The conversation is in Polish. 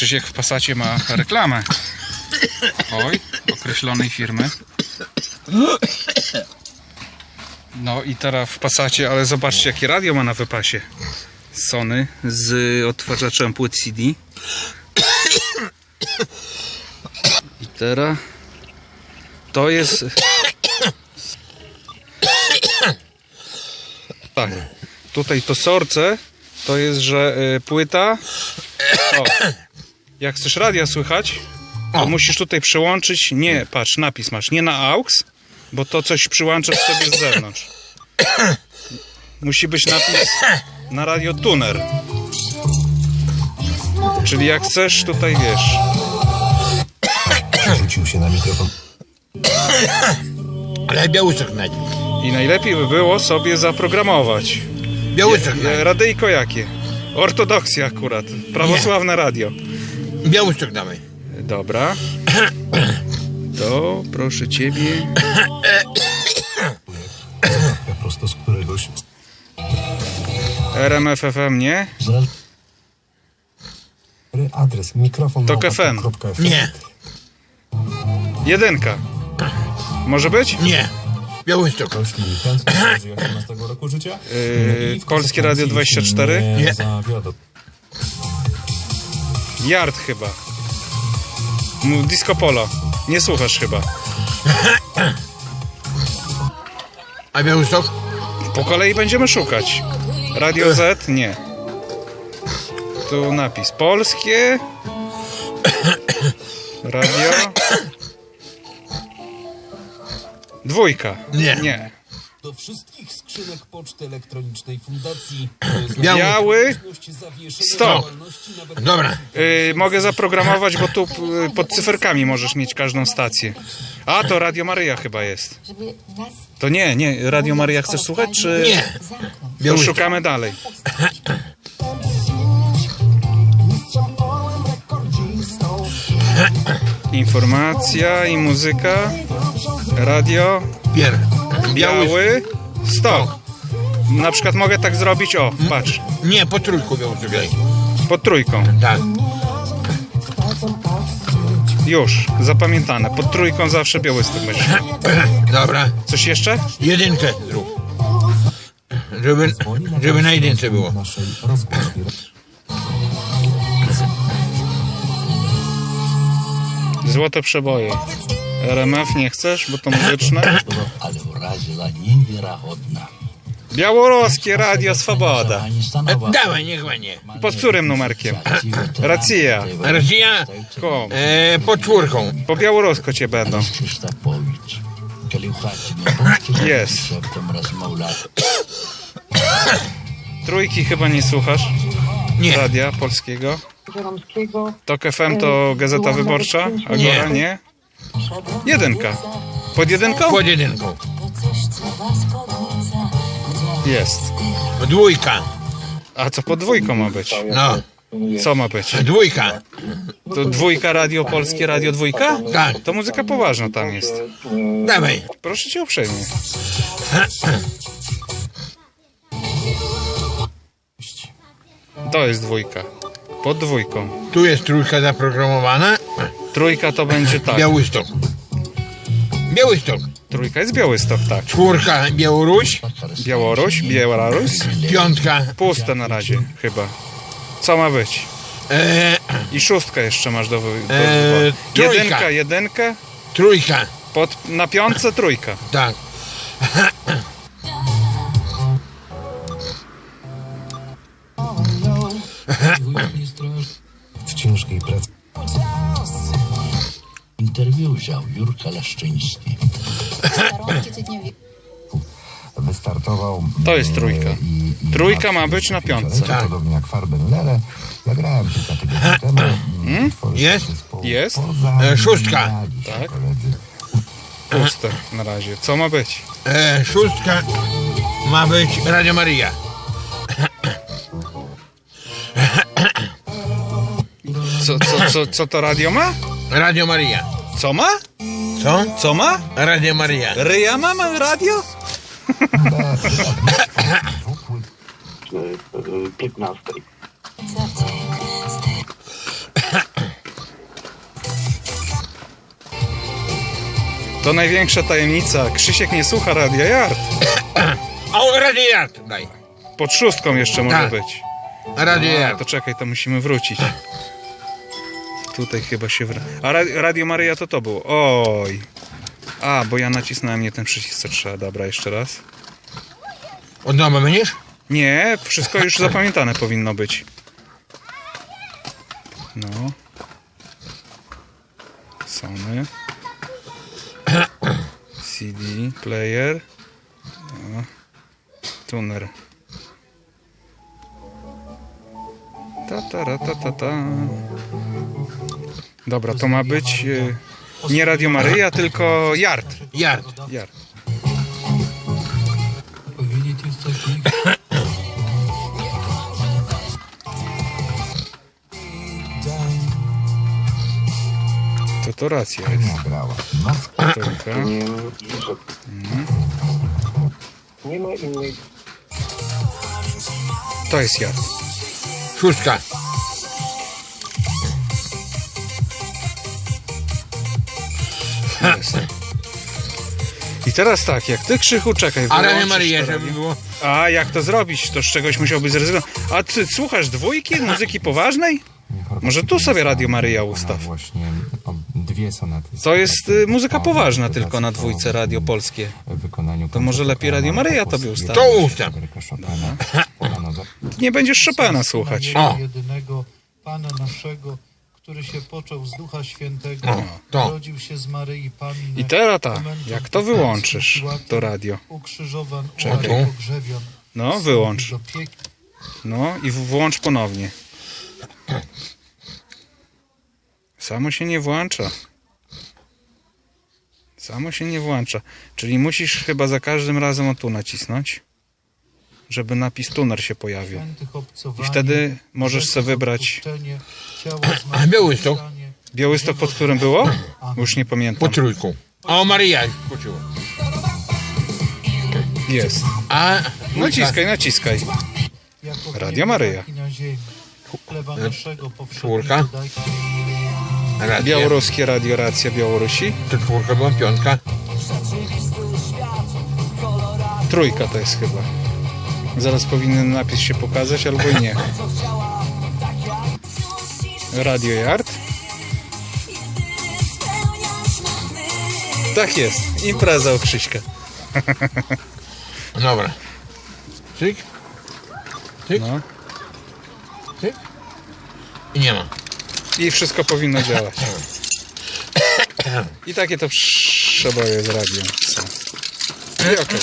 Krzysiek w Passacie ma reklamę. Oj, określonej firmy. No i teraz w Passacie, ale zobaczcie jakie radio ma na wypasie. Sony z odtwarzaczem płyt CD. I teraz to jest tak. Tutaj to sorce to jest, że y, płyta. O, jak chcesz radia słychać, to musisz tutaj przełączyć. Nie, patrz, napis masz, nie na AUX, bo to coś przyłączasz sobie z zewnątrz. Musi być napis na radio tuner. Czyli jak chcesz, tutaj wiesz. Rzucił się na mikrofon. Ale białystok najdź. I najlepiej by było sobie zaprogramować. Białystok E, najdź. Radyjko jakie? Ortodoksja akurat. Prawosławne radio. Białystok dawaj. Dobra. To proszę ciebie. Prosto z któregoś. RMF FM nie? Adres mikrofon. Tok FM. Nie, Jedynka. Może być? nie. Białystok. Chętnie powyżej 18 roku życia. Yy, Polskie Radio konsekwencji 24? Nie. Yard chyba. M- Disco Polo. Nie słuchasz chyba. A Białystok? Po kolei będziemy szukać. Radio Z? Nie. Tu napis. Polskie. Radio. Dwójka. Nie. Nie. Do wszystkich skrzynek poczty elektronicznej fundacji Biały. Biały. Stop. Dobra. Yy, mogę zaprogramować, bo tu yy, pod cyferkami możesz mieć każdą stację. A, to Radio Maryja chyba jest. żeby nas To nie, nie. Radio Maryja chcesz słuchać, czy... Nie. zamknąć. To Białystok. szukamy dalej. Informacja i muzyka. Radio. Pier. Biały. Biały. Stop. Na przykład mogę tak zrobić, o, patrz, Nie, po trójku Białystok daj. pod trójką. Tak. Już, zapamiętane. Pod trójką zawsze Białystok będzie. Dobra. Coś jeszcze? Jedynkę zrób. Żeby, żeby na jedynce było. Złote przeboje. RMF nie chcesz, bo to muzyczne. ale wraziła niewiarygodna. Białoruskie Radio Swoboda. E. Dawaj, niech będzie. Pod którym numerkiem? Racja. Kom. e, pod czwórką. Po białorusko cię będą. Jest. Trójki chyba nie słuchasz? Nie. Radia polskiego. Tok FM to Gazeta Wyborcza? Agora? Nie. Nie? Jedynka. Pod jedynką? Pod jedynką. Jest. Dwójka. A co pod dwójką ma być? No. Co ma być? Dwójka. To dwójka Radio Polskie, Radio Dwójka? Tak. To muzyka poważna tam jest. Dawaj. Proszę cię uprzejmie. To jest dwójka. Pod dwójką. Tu jest trójka zaprogramowana. Trójka to będzie tak. Białystok. Białystok. Trójka jest Białystok, tak. Czwórka Białoruś. Białoruś, Białoruś. Piątka. Puste na razie, chyba. Co ma być? E, I szóstka jeszcze masz do, wy- do Eee, trójka. Jedynka, jedynkę. trójka. Pod, na piątce trójka. Tak. W ciężkiej pracy. Interwiu wziął Jurka Leszczyński. Wystartował. To jest trójka. e, i- i- Trójka ma być na piątce. Tak. Podobnie jak Farben Lele. Zagrałem kilka tygodni temu. mm, tworzył Jest? Jest? E, szóstka. Tak. Koledzy. Puste na razie. Co ma być? E, szóstka ma być Radio Maria. Co, co, co, co to radio ma? Radio Maria. Co ma? Co? Co ma? Radio Maria. Ryja ma, ma radio? 15. To największa tajemnica. Krzysiek nie słucha Radia Yard. O, Radio daj. Pod szóstką jeszcze może Tak. być. Radio A, To czekaj, to musimy wrócić. Tutaj chyba się wra... A ra Radio Maryja to to było. Oj. A, bo ja nacisnąłem nie ten przycisk, co trzeba. Dobra, jeszcze raz. Od nowa będziesz? Nie, wszystko już zapamiętane powinno być. No. Sony. CD, player. No. Tuner. Ta, ta, ra, ta, ta, ta. Dobra, to ma być y, nie Radio Maryja, tylko Yard. Yard. Yard. To to racja jest. Nagrała. Trójka. Nie ma innej To jest Yard. Szóstka. I teraz tak, jak ty Krzychu, czekaj, A Maryja, to żeby było. A jak to zrobić? To z czegoś musiałby zrezygnować. A ty słuchasz dwójki, muzyki poważnej? Może tu sobie Radio Maryja ustaw. Właśnie o, dwie sonaty. To jest y, muzyka poważna tylko na dwójce Radio Polskie. To może lepiej Radio Maryja tobie ustawić. To ustaw. Nie będziesz Chopina słuchać. O. który się począł z Ducha Świętego, O, to. rodził się z Maryi Panny. I teraz umęczon jak to wyłączysz, to radio. Ukrzyżowan, Czekaj. No, wyłącz. No i włącz ponownie. Samo się nie włącza. Samo się nie włącza. Czyli musisz chyba za każdym razem o tu nacisnąć, żeby napis tuner się pojawił. I wtedy możesz sobie wybrać Białystok? Białystok, pod którym było? Już nie Po pamiętam. trójku. A o skoczyło. Jest. A Naciskaj, naciskaj. Radio Maryja. powszedniego Czwórka. daj Radio. Białoruskie Radio Racja Białorusi. To czwórka była piątka. Trójka to jest chyba. Zaraz powinien napis się pokazać, albo i nie. Radio Yard. Tak jest. Impreza u Krzyśka. Dobra. Cyk. Cyk. No. Cyk. I nie ma. I wszystko powinno działać. I takie to przeboje z radiem są. I okej.